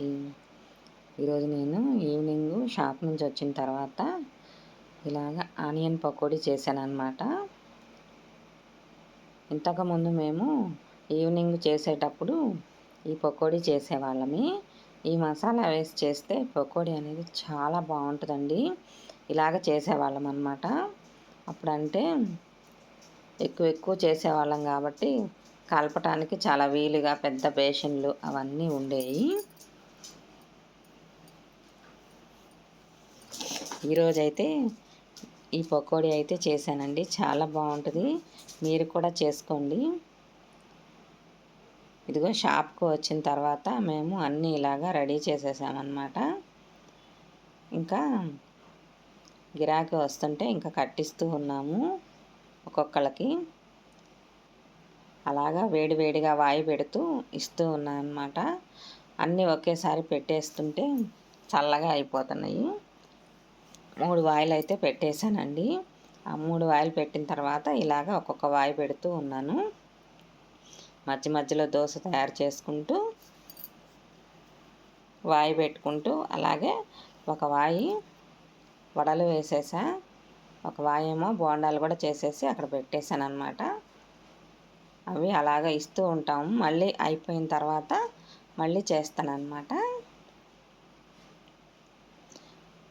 అందరికీ ఈరోజు నేను ఈవినింగ్ షాప్ నుంచి వచ్చిన తర్వాత ఇలాగ ఆనియన్ పకోడీ చేశాను అనమాట ఇంతకుముందు మేము ఈవినింగ్ చేసేటప్పుడు ఈ పకోడీ చేసేవాళ్ళమి. ఈ మసాలా వేసి చేస్తే పకోడీ అనేది చాలా బాగుంటుందండి. ఇలాగ చేసేవాళ్ళం అనమాట అప్పుడంటే ఎక్కువ ఎక్కువ చేసేవాళ్ళం కాబట్టి కలపటానికి చాలా వీలుగా పెద్ద బేషన్లు అవన్నీ ఉండేవి ఈరోజైతే ఈ పకోడీ అయితే చేశానండి. చాలా బాగుంటుంది. మీరు కూడా చేసుకోండి. ఇదిగో షాప్కి వచ్చిన తర్వాత మేము అన్నీ ఇలాగా రెడీ చేసేసామన్నమాట. ఇంకా గిరాకీ వస్తుంటే ఇంకా కట్టిస్తూ ఉన్నాము ఒక్కొక్కళ్ళకి. అలాగా వేడివేడిగా వాయి పెడుతూ ఇస్తూ ఉన్నాను అన్నమాట అన్నీ ఒకేసారి పెట్టేస్తుంటే చల్లగా అయిపోతున్నాయి. మూడు వాయిలు అయితే పెట్టేశానండి. ఆ మూడు వాయిలు పెట్టిన తర్వాత ఇలాగ ఒక్కొక్క వాయి పెడుతూ ఉన్నాను. మధ్య మధ్యలో దోశ తయారు చేసుకుంటూ వాయి పెట్టుకుంటూ అలాగే ఒక వాయి వడలు వేసేసా ఒక వాయేమో బోండాలు కూడా చేసేసి అక్కడ పెట్టేశాను అనమాట అవి అలాగ ఇస్తూ ఉంటాము. మళ్ళీ అయిపోయిన తర్వాత మళ్ళీ చేస్తాను అనమాట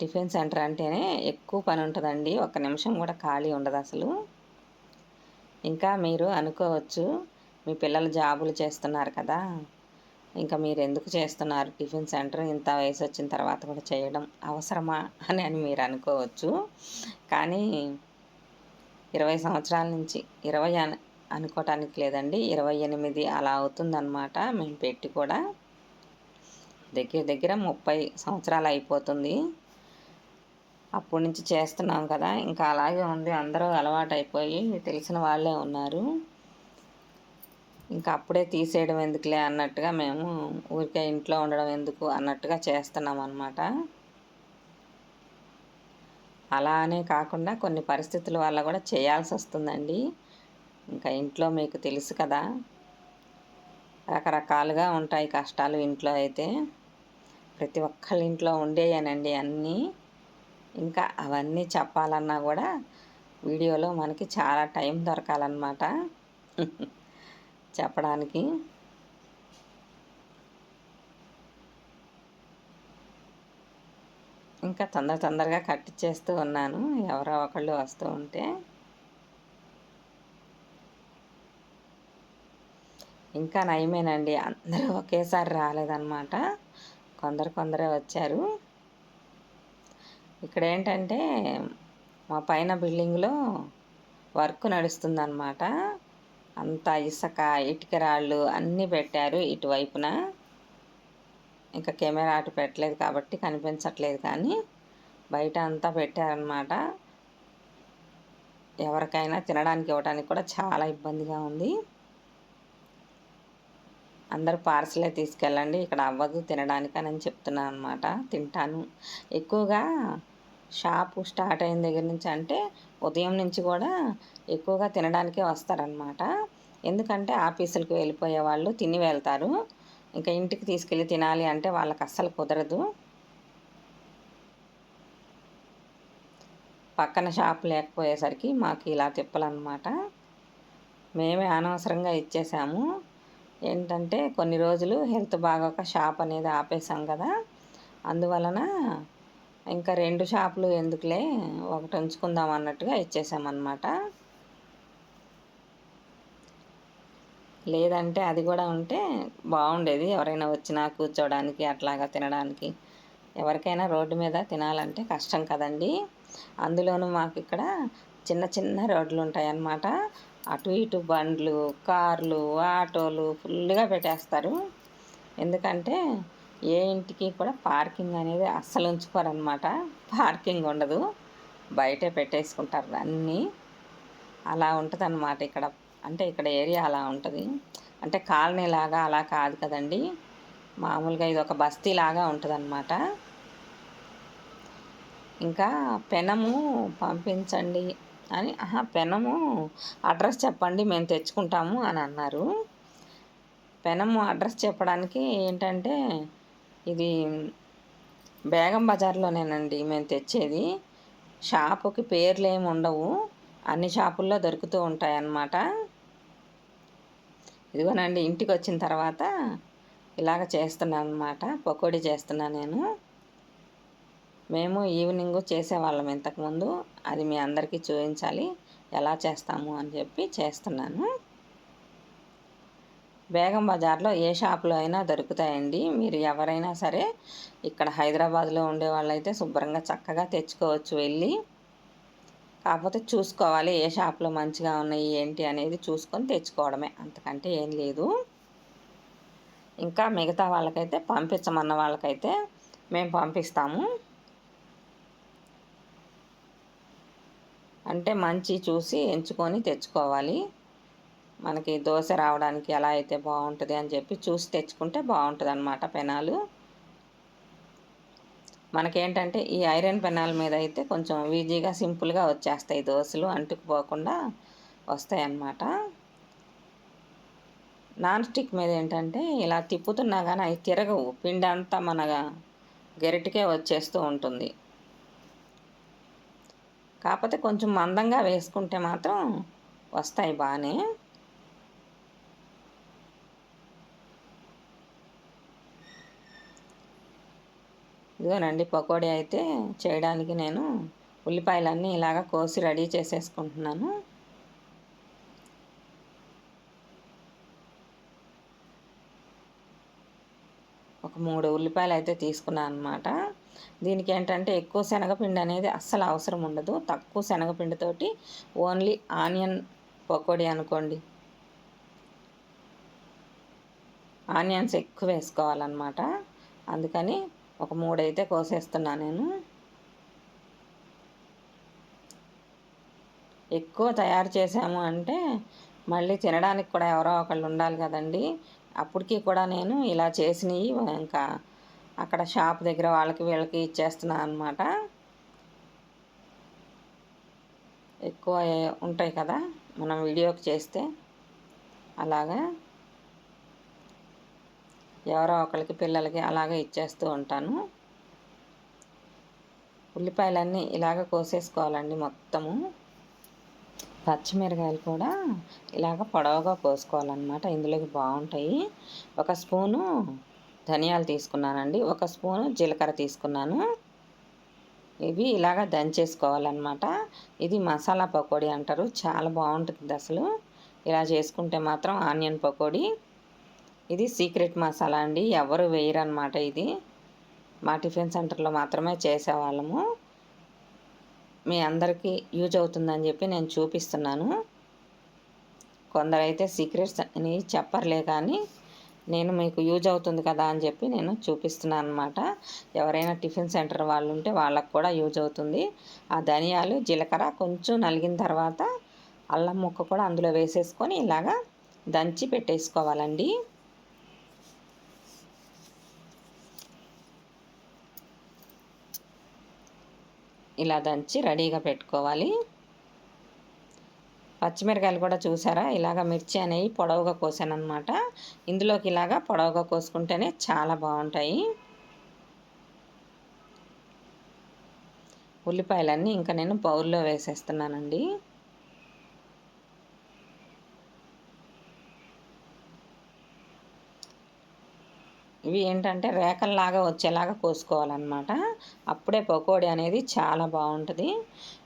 టిఫిన్ సెంటర్ అంటేనే ఎక్కువ పని ఉంటుందండి. ఒక నిమిషం కూడా ఖాళీ ఉండదు అసలు. ఇంకా మీరు అనుకోవచ్చు మీ పిల్లలు జాబులు చేస్తున్నారు కదా ఇంకా మీరు ఎందుకు చేస్తున్నారు టిఫిన్ సెంటర్ ఇంత వయసు వచ్చిన తర్వాత కూడా చేయడం అవసరమా అని అని మీరు అనుకోవచ్చు. కానీ ఇరవై సంవత్సరాల నుంచి ఇరవై అనుకోవటానికి లేదండి ఇరవై ఎనిమిది అలా అవుతుందన్నమాట మేము పెట్టి కూడా. దగ్గర దగ్గర ముప్పై సంవత్సరాలు అయిపోతుంది. అప్పటి నుంచి చేస్తున్నాం కదా. ఇంకా అలాగే ఉంది. అందరూ అలవాటు అయిపోయి తెలిసిన వాళ్ళే ఉన్నారు. ఇంకా అప్పుడే తీసేయడం ఎందుకులే అన్నట్టుగా మేము ఊరికే ఇంట్లో ఉండడం ఎందుకు అన్నట్టుగా చేస్తున్నాం అనమాట అలానే కాకుండా కొన్ని పరిస్థితుల వల్ల కూడా చేయాల్సి వస్తుందండి. ఇంకా ఇంట్లో మీకు తెలుసు కదా. రకరకాలుగా ఉంటాయి కష్టాలు ఇంట్లో అయితే. ప్రతి ఒక్కళ్ళ ఇంట్లో ఉండేయనండి అన్నీ. ఇంకా అవన్నీ చెప్పాలన్నా కూడా వీడియోలో మనకి చాలా టైం దొరకాలన్నమాట. చెప్పడానికి. ఇంకా తొందర తొందరగా కట్టిచ్చేస్తూ ఉన్నాను. ఎవరో ఒకళ్ళు వస్తూ ఉంటే. ఇంకా నయమేనండి. అందరూ ఒకేసారి రాలేదన్నమాట. కొందరు కొందరే వచ్చారు. ఇక్కడ ఏంటంటే మా పైన బిల్డింగ్లో వర్క్ నడుస్తుందన్నమాట. అంత ఇసుక ఇటుక రాళ్ళు అన్నీ పెట్టారు ఇటువైపున. ఇంకా కెమెరా అటు పెట్టలేదు కాబట్టి కనిపించట్లేదు కానీ బయట అంతా పెట్టారనమాట ఎవరికైనా తినడానికి ఇవ్వడానికి కూడా చాలా ఇబ్బందిగా ఉంది. అందరు పార్సలే తీసుకెళ్ళండి ఇక్కడ అవ్వదు తినడానికని అని చెప్తున్నాను అనమాట తింటాను. ఎక్కువగా షాపు స్టార్ట్ అయిన దగ్గర నుంచి అంటే ఉదయం నుంచి కూడా ఎక్కువగా తినడానికే వస్తారనమాట ఎందుకంటే ఆఫీసులకు వెళ్ళిపోయే వాళ్ళు తిని వెళ్తారు. ఇంకా ఇంటికి తీసుకెళ్ళి తినాలి అంటే వాళ్ళకి అస్సలు కుదరదు. పక్కన షాప్ లేకపోయేసరికి మాకు ఇలా తిప్పలన్నమాట. మేమే అనవసరంగా ఇచ్చేసాము. ఏంటంటే కొన్ని రోజులు హెల్త్ బాగోక షాప్ అనేది ఆపేసాం కదా. అందువలన ఇంకా రెండు షాపులు ఎందుకులే ఒకటి ఉంచుకుందాం అన్నట్టుగా ఇచ్చేసామన్నమాట. లేదంటే అది కూడా ఉంటే బాగుండేది. ఎవరైనా వచ్చినా కూర్చోవడానికి అట్లాగా తినడానికి. ఎవరికైనా రోడ్డు మీద తినాలంటే కష్టం కదండి. అందులోనూ మాకు ఇక్కడ చిన్న చిన్న రోడ్లు ఉంటాయి అన్నమాట అటు ఇటు బండ్లు కార్లు ఆటోలు ఫుల్గా పెట్టేస్తారు. ఎందుకంటే ఏ ఇంటికి కూడా పార్కింగ్ అనేది అస్సలు ఉంచుకోరనమాట పార్కింగ్ ఉండదు. బయటే పెట్టేసుకుంటారు అన్నీ. అలా ఉంటుంది అన్నమాట ఇక్కడ. అంటే ఇక్కడ ఏరియా అలా ఉంటుంది. అంటే కాలనీ లాగా అలా కాదు కదండి. మామూలుగా ఇది ఒక బస్తీ లాగా ఉంటుంది ఇంకా పెనము పంపించండి. అని ఆహా పెనము అడ్రస్ చెప్పండి మేము తెచ్చుకుంటాము అని అన్నారు. పెనము అడ్రస్ చెప్పడానికి ఏంటంటే ఇది బేగం బజార్లోనేనండి మేము తెచ్చేది. షాపుకి పేర్లు ఏమి ఉండవు. అన్ని షాపుల్లో దొరుకుతూ ఉంటాయన్నమాట. ఇదిగోనండి ఇంటికి వచ్చిన తర్వాత ఇలాగ చేస్తున్నాను అనమాట పకోడీ చేస్తున్నా నేను. మేము ఈవినింగ్ చేసేవాళ్ళం ఇంతకుముందు. అది మీ అందరికీ చూపించాలి. ఎలా చేస్తాము అని చెప్పి చేస్తున్నాను. బేగం బజార్లో ఏ షాప్లో అయినా దొరుకుతాయండి. మీరు ఎవరైనా సరే ఇక్కడ హైదరాబాద్లో ఉండే వాళ్ళైతే శుభ్రంగా చక్కగా తెచ్చుకోవచ్చు వెళ్ళి. కాకపోతే చూసుకోవాలి ఏ షాప్లో మంచిగా ఉన్నాయి ఏంటి అనేది చూసుకొని తెచ్చుకోవడమే. అంతకంటే ఏం లేదు. ఇంకా మిగతా వాళ్ళకైతే పంపించమన్న వాళ్ళకైతే మేము పంపిస్తాము. అంటే మంచి చూసి ఎంచుకొని తెచ్చుకోవాలి. మనకి దోశ రావడానికి ఎలా అయితే బాగుంటుంది అని చెప్పి చూసి తెచ్చుకుంటే బాగుంటుంది అనమాట పెనాలు. మనకేంటంటే ఈ ఐరన్ పెనాల మీద అయితే కొంచెం ఈజీగా సింపుల్గా వచ్చేస్తాయి దోశలు అంటుకుపోకుండా వస్తాయి అన్నమాట నాన్ స్టిక్ మీద ఏంటంటే ఇలా తిప్పుతున్నా కానీ అవి తిరగవు. పిండి అంతా మన గెరిటికే వచ్చేస్తూ ఉంటుంది. కాకపోతే కొంచెం మందంగా వేసుకుంటే మాత్రం వస్తాయి బాగానే ఇదిగోనండి పకోడీ అయితే చేయడానికి నేను ఉల్లిపాయలన్నీ ఇలాగ కోసి రెడీ చేసేసుకుంటున్నాను. ఒక మూడు ఉల్లిపాయలు అయితే తీసుకున్నాను అనమాట దీనికి ఏంటంటే ఎక్కువ శనగపిండి అనేది అస్సలు అవసరం ఉండదు. తక్కువ శనగపిండితోటి ఓన్లీ ఆనియన్ పకోడీ అనుకోండి. ఆనియన్స్ ఎక్కువ వేసుకోవాలన్నమాట. అందుకని ఒక మూడైతే కోసేస్తున్నా నేను. ఎక్కువ తయారు చేసాము అంటే మళ్ళీ తినడానికి కూడా ఎవరో ఒకళ్ళు ఉండాలి కదండి. అప్పటికి కూడా నేను ఇలా చేసినవి ఇంకా అక్కడ షాప్ దగ్గర వాళ్ళకి వీళ్ళకి ఇచ్చేస్తున్నాను అనమాట ఎక్కువ ఉంటాయి కదా మనం వీడియోకి చేస్తే అలాగా ఎవరో ఒకరికి పిల్లలకి అలాగే ఇచ్చేస్తూ ఉంటాను. ఉల్లిపాయలన్నీ ఇలాగ కోసేసుకోవాలండి మొత్తము. పచ్చిమిరకాయలు కూడా ఇలాగ పొడవుగా కోసుకోవాలన్నమాట ఇందులోకి బాగుంటాయి. ఒక స్పూను ధనియాలు తీసుకున్నానండి. ఒక స్పూను జీలకర్ర తీసుకున్నాను. ఇవి ఇలాగ దంచేసుకోవాలన్నమాట. ఇది మసాలా పకోడీ అంటారు. చాలా బాగుంటుంది అసలు. ఇలా చేసుకుంటే మాత్రం ఆనియన్ పకోడీ. ఇది సీక్రెట్ మసాలా అండి. ఎవరు వేయరు అనమాట ఇది. మా టిఫిన్ సెంటర్లో మాత్రమే చేసేవాళ్ళము. మీ అందరికీ యూజ్ అవుతుందని చెప్పి నేను చూపిస్తున్నాను. కొందరైతే సీక్రెట్స్ అని చెప్పర్లే కానీ నేను మీకు యూజ్ అవుతుంది కదా అని చెప్పి నేను చూపిస్తున్నాను అనమాట ఎవరైనా టిఫిన్ సెంటర్ వాళ్ళు ఉంటే వాళ్ళకు కూడా యూజ్ అవుతుంది. ఆ ధనియాలు జీలకర్ర కొంచెం నలిగిన తర్వాత అల్లం ముక్క కూడా అందులో వేసేసుకొని ఇలాగా దంచి పెట్టేసుకోవాలండి. ఇలా దంచి రెడీగా పెట్టుకోవాలి. పచ్చిమిరకాయలు కూడా చూసారా? ఇలాగ మిర్చి అనేవి పొడవుగా కోసాను అనమాట ఇందులోకి ఇలాగా పొడవుగా కోసుకుంటేనే చాలా బాగుంటాయి. ఉల్లిపాయలన్నీ ఇంకా నేను బౌల్లో వేసేస్తున్నానండి. ఇవి ఏంటంటే రేఖల్లాగా వచ్చేలాగా కోసుకోవాలన్నమాట. అప్పుడే పకోడీ అనేది చాలా బాగుంటుంది.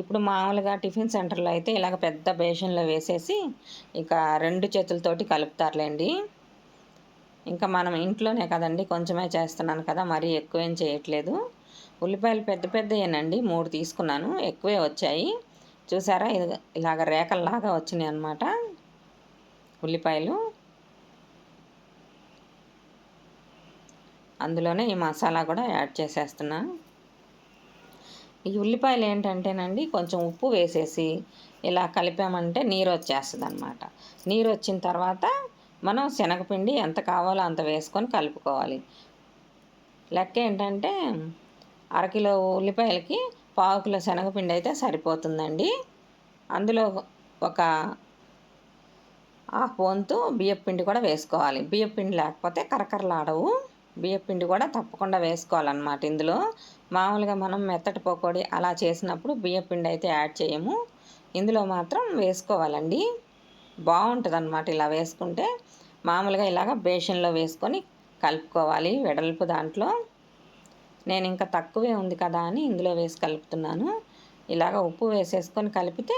ఇప్పుడు మామూలుగా టిఫిన్ సెంటర్లో అయితే ఇలాగ పెద్ద బేషన్లో వేసేసి ఇక రెండు చేతులతోటి కలుపుతారులేండి. ఇంకా మనం ఇంట్లోనే కదండి కొంచెమే చేస్తున్నాను కదా మరీ ఎక్కువేం చేయట్లేదు. ఉల్లిపాయలు పెద్ద పెద్దయేనండి మూడు తీసుకున్నాను ఎక్కువే వచ్చాయి. చూసారా ఇది ఇలాగ రేఖల్లాగా వచ్చినాయి అన్నమాట ఉల్లిపాయలు. అందులోనే ఈ మసాలా కూడా యాడ్ చేసేస్తున్నా. ఈ ఉల్లిపాయలు ఏంటంటేనండి కొంచెం ఉప్పు వేసేసి ఇలా కలిపామంటే నీరు వచ్చేస్తుంది అనమాట నీరు వచ్చిన తర్వాత మనం శనగపిండి ఎంత కావాలో అంత వేసుకొని కలుపుకోవాలి. లెక్క ఏంటంటే అరకిలో ఉల్లిపాయలకి పావు కిలో శనగపిండి అయితే సరిపోతుందండి. అందులో ఒక హాఫ్ వంతు బియ్యపిండి కూడా వేసుకోవాలి. బియ్యపిండి లేకపోతే కరకరలాడవు. బియ్యపిండి కూడా తప్పకుండా వేసుకోవాలన్నమాట ఇందులో. మామూలుగా మనం మెత్తటి పకోడీ అలా చేసినప్పుడు బియ్యపిండి అయితే యాడ్ చేయము. ఇందులో మాత్రం వేసుకోవాలండి. బాగుంటుంది అనమాట ఇలా వేసుకుంటే. మామూలుగా ఇలాగ బేషన్లో వేసుకొని కలుపుకోవాలి వెడల్పు దాంట్లో. నేను ఇంకా తక్కువే ఉంది కదా అని ఇందులో వేసి కలుపుతున్నాను. ఇలాగ ఉప్పు వేసేసుకొని కలిపితే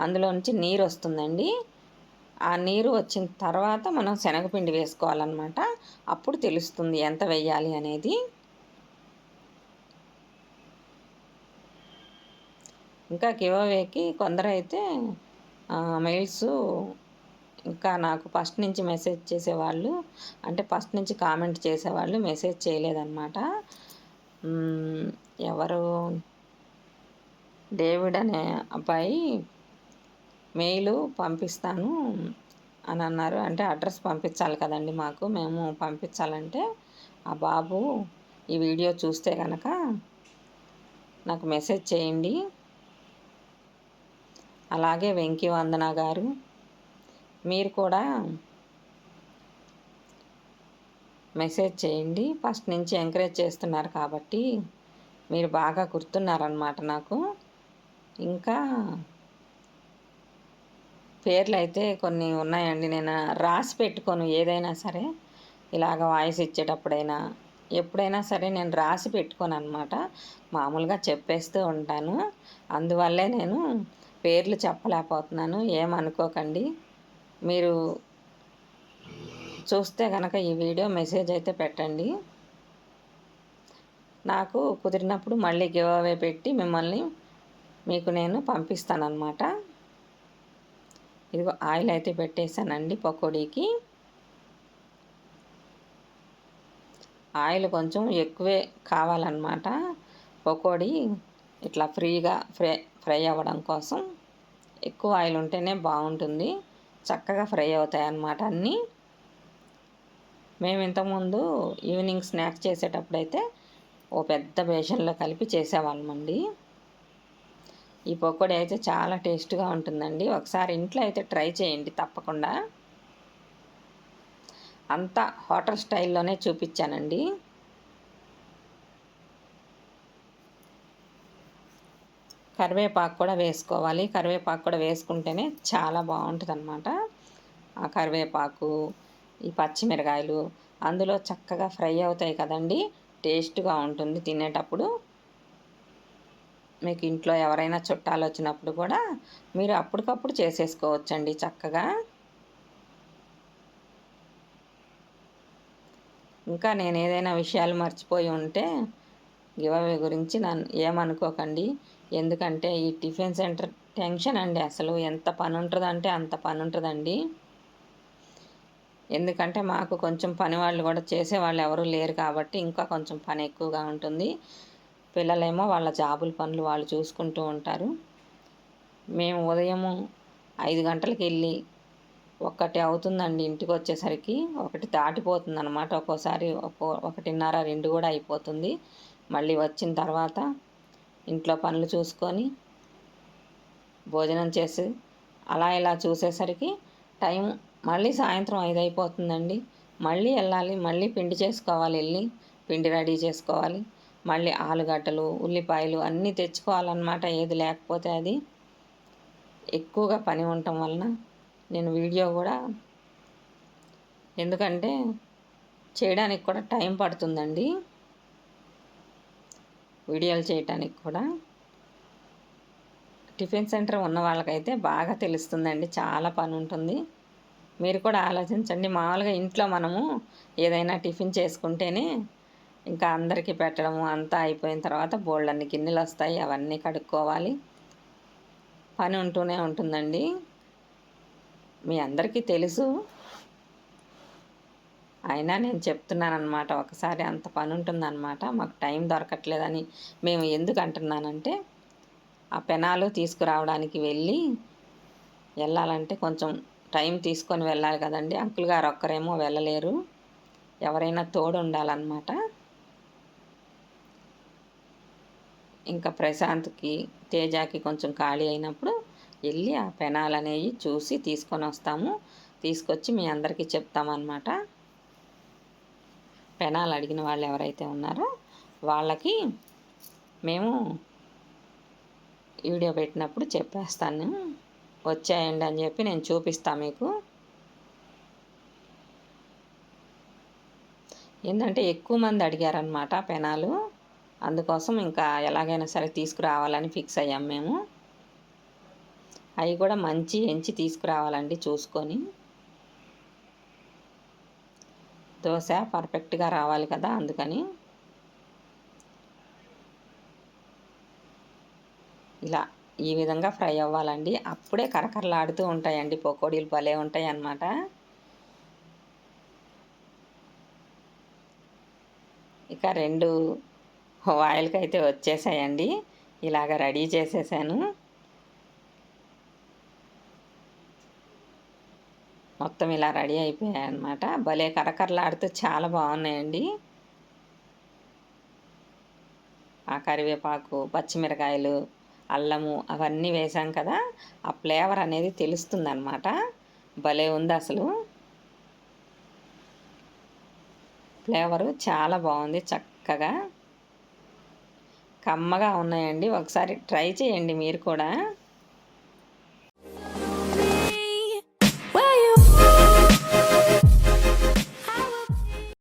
అందులో నుంచి నీరు వస్తుందండి ఆ నీరు వచ్చిన తర్వాత మనం శనగపిండి వేసుకోవాలన్నమాట. అప్పుడు తెలుస్తుంది ఎంత వేయాలి అనేది. ఇంకా గివవేకి కొందరైతే మెయిల్స్ ఇంకా నాకు ఫస్ట్ నుంచి మెసేజ్ చేసేవాళ్ళు అంటే ఫస్ట్ నుంచి కామెంట్ చేసేవాళ్ళు మెసేజ్ చేయలేదన్నమాట. ఎవరు? డేవిడ్ అనే అబ్బాయి మెయిల్ పంపిస్తాను అని అన్నారు. అంటే అడ్రస్ పంపించాలి కదండి మాకు. మేము పంపించాలంటే ఆ బాబు ఈ వీడియో చూస్తే కనుక నాకు మెసేజ్ చేయండి. అలాగే వెంకీ వందన గారు మీరు కూడా మెసేజ్ చేయండి. ఫస్ట్ నుంచి ఎంకరేజ్ చేస్తున్నారు కాబట్టి మీరు బాగా గుర్తున్నారనమాట నాకు. ఇంకా పేర్లు అయితే కొన్ని ఉన్నాయండి. నేను రాసి పెట్టుకోను ఏదైనా సరే. ఇలాగ వాయిస్ ఇచ్చేటప్పుడైనా ఎప్పుడైనా సరే నేను రాసి పెట్టుకోను అనమాట మామూలుగా చెప్పేస్తూ ఉంటాను. అందువల్లే నేను పేర్లు చెప్పలేకపోతున్నాను. ఏమనుకోకండి. మీరు చూస్తే కనుక ఈ వీడియో మెసేజ్ అయితే పెట్టండి. నాకు కుదిరినప్పుడు మళ్ళీ గివ్ అవే పెట్టి మిమ్మల్ని మీకు నేను పంపిస్తానన్నమాట. ఇదిగో ఆయిల్ అయితే పెట్టేశానండి పకోడీకి. ఆయిల్ కొంచెం ఎక్కువే కావాలన్నమాట పకోడీ. ఇట్లా ఫ్రీగా ఫ్రై ఫ్రై అవ్వడం కోసం ఎక్కువ ఆయిల్ ఉంటేనే బాగుంటుంది. చక్కగా ఫ్రై అవుతాయి అన్నమాట అన్నీ. మేము ఇంతకుముందు ఈవినింగ్ స్నాక్స్ చేసేటప్పుడైతే ఓ పెద్ద బేషన్లో కలిపి చేసేవాళ్ళమండి. ఈ పకోడీ అయితే చాలా టేస్ట్గా ఉంటుందండి. ఒకసారి ఇంట్లో అయితే ట్రై చేయండి తప్పకుండా. అంతా హోటల్ స్టైల్లోనే చూపించానండి. కరివేపాకు కూడా వేసుకోవాలి. కరివేపాకు కూడా వేసుకుంటేనే చాలా బాగుంటుంది అనమాట ఆ కరివేపాకు ఈ పచ్చిమిరకాయలు అందులో చక్కగా ఫ్రై అవుతాయి కదండి. టేస్ట్గా ఉంటుంది తినేటప్పుడు. మీకు ఇంట్లో ఎవరైనా చుట్టాలు వచ్చినప్పుడు కూడా మీరు అప్పటికప్పుడు చేసేసుకోవచ్చండి చక్కగా. ఇంకా నేను ఏదైనా విషయాలు మర్చిపోయి ఉంటే గివవే గురించి నన్ను ఏమనుకోకండి. ఎందుకంటే ఈ టిఫిన్ సెంటర్ టెన్షన్ అండి అసలు. ఎంత పని ఉంటుందంటే అంత పని ఉంటుందండి ఎందుకంటే మాకు కొంచెం పని వాళ్ళు కూడా చేసేవాళ్ళు ఎవరు లేరు కాబట్టి ఇంకా కొంచెం పని ఎక్కువగా ఉంటుంది. పిల్లలేమో వాళ్ళ జాబుల పనులు వాళ్ళు చూసుకుంటూ ఉంటారు. మేము ఉదయము ఐదు గంటలకు వెళ్ళి ఒకటి అవుతుందండి ఇంటికి వచ్చేసరికి. ఒకటి దాటిపోతుంది అనమాట ఒక్కోసారి ఒకటిన్నర రెండు కూడా అయిపోతుంది. మళ్ళీ వచ్చిన తర్వాత ఇంట్లో పనులు చూసుకొని భోజనం చేసి అలా ఇలా చూసేసరికి టైం మళ్ళీ సాయంత్రం ఐదు అయిపోతుందండి. మళ్ళీ వెళ్ళాలి మళ్ళీ పిండి చేసుకోవాలి వెళ్ళి పిండి రెడీ చేసుకోవాలి. మళ్ళీ ఆలుగడ్డలు ఉల్లిపాయలు అన్నీ తెచ్చుకోవాలన్నమాట. ఏది లేకపోతే అది ఎక్కువగా పని ఉండటం వలన నేను వీడియో కూడా ఎందుకంటే చేయడానికి కూడా టైం పడుతుందండి. వీడియోలు చేయటానికి కూడా. టిఫిన్ సెంటర్ ఉన్న వాళ్ళకైతే బాగా తెలుస్తుందండి. చాలా పని ఉంటుంది. మీరు కూడా ఆలోచించండి. మామూలుగా ఇంట్లో మనము ఏదైనా టిఫిన్ చేసుకుంటేనే ఇంకా అందరికీ పెట్టడము అంతా అయిపోయిన తర్వాత బోళ్ళన్ని గిన్నెలు వస్తాయి అవన్నీ కడుక్కోవాలి. పని ఉంటూనే ఉంటుందండి. మీ అందరికీ తెలుసు. అయినా నేను చెప్తున్నాను అనమాట ఒకసారి అంత పని ఉంటుందన్నమాట మాకు టైం దొరకట్లేదని మేము ఎందుకు అంటున్నానంటే ఆ పెనాలు తీసుకురావడానికి వెళ్ళి వెళ్ళాలంటే కొంచెం టైం తీసుకొని వెళ్ళాలి కదండి. అంకుల్ గారు ఒక్కరేమో వెళ్ళలేరు. ఎవరైనా తోడు ఉండాలన్నమాట ఇంకా ప్రశాంత్కి తేజాకి కొంచెం ఖాళీ అయినప్పుడు వెళ్ళి ఆ పెనాలు అనేవి చూసి తీసుకొని వస్తాము. తీసుకొచ్చి మీ అందరికీ చెప్తామన్నమాట. పెనాలు అడిగిన వాళ్ళు ఎవరైతే ఉన్నారో వాళ్ళకి మేము వీడియో పెట్టినప్పుడు చెప్పేస్తాను. వచ్చాయండి అని చెప్పి నేను చూపిస్తాను మీకు. ఏంటంటే ఎక్కువ మంది అడిగారనమాట పెనాలు. అందుకోసం ఇంకా ఎలాగైనా సరే తీసుకురావాలని ఫిక్స్ అయ్యాం మేము. అవి కూడా మంచి ఎంచి తీసుకురావాలండి చూసుకొని. దోశ పర్ఫెక్ట్గా రావాలి కదా అందుకని. ఇలా ఈ విధంగా ఫ్రై అవ్వాలండి. అప్పుడే కరకరలాడుతూ ఉంటాయండి పకోడీలు భలే ఉంటాయి అన్నమాట ఇక రెండు ఆయిల్కి అయితే వచ్చేసాయండి. ఇలాగ రెడీ చేసేసాను. మొత్తం ఇలా రెడీ అయిపోయాయి అనమాట భలే కరకరలాడుతూ చాలా బాగున్నాయండి. ఆ కరివేపాకు పచ్చిమిరకాయలు అల్లము అవన్నీ వేసాం కదా ఆ ఫ్లేవర్ అనేది తెలుస్తుందన్నమాట. భలే ఉంది అసలు. ఫ్లేవరు చాలా బాగుంది చక్కగా. కమ్మగా ఉన్నాయండి. ఒకసారి ట్రై చేయండి మీరు కూడా.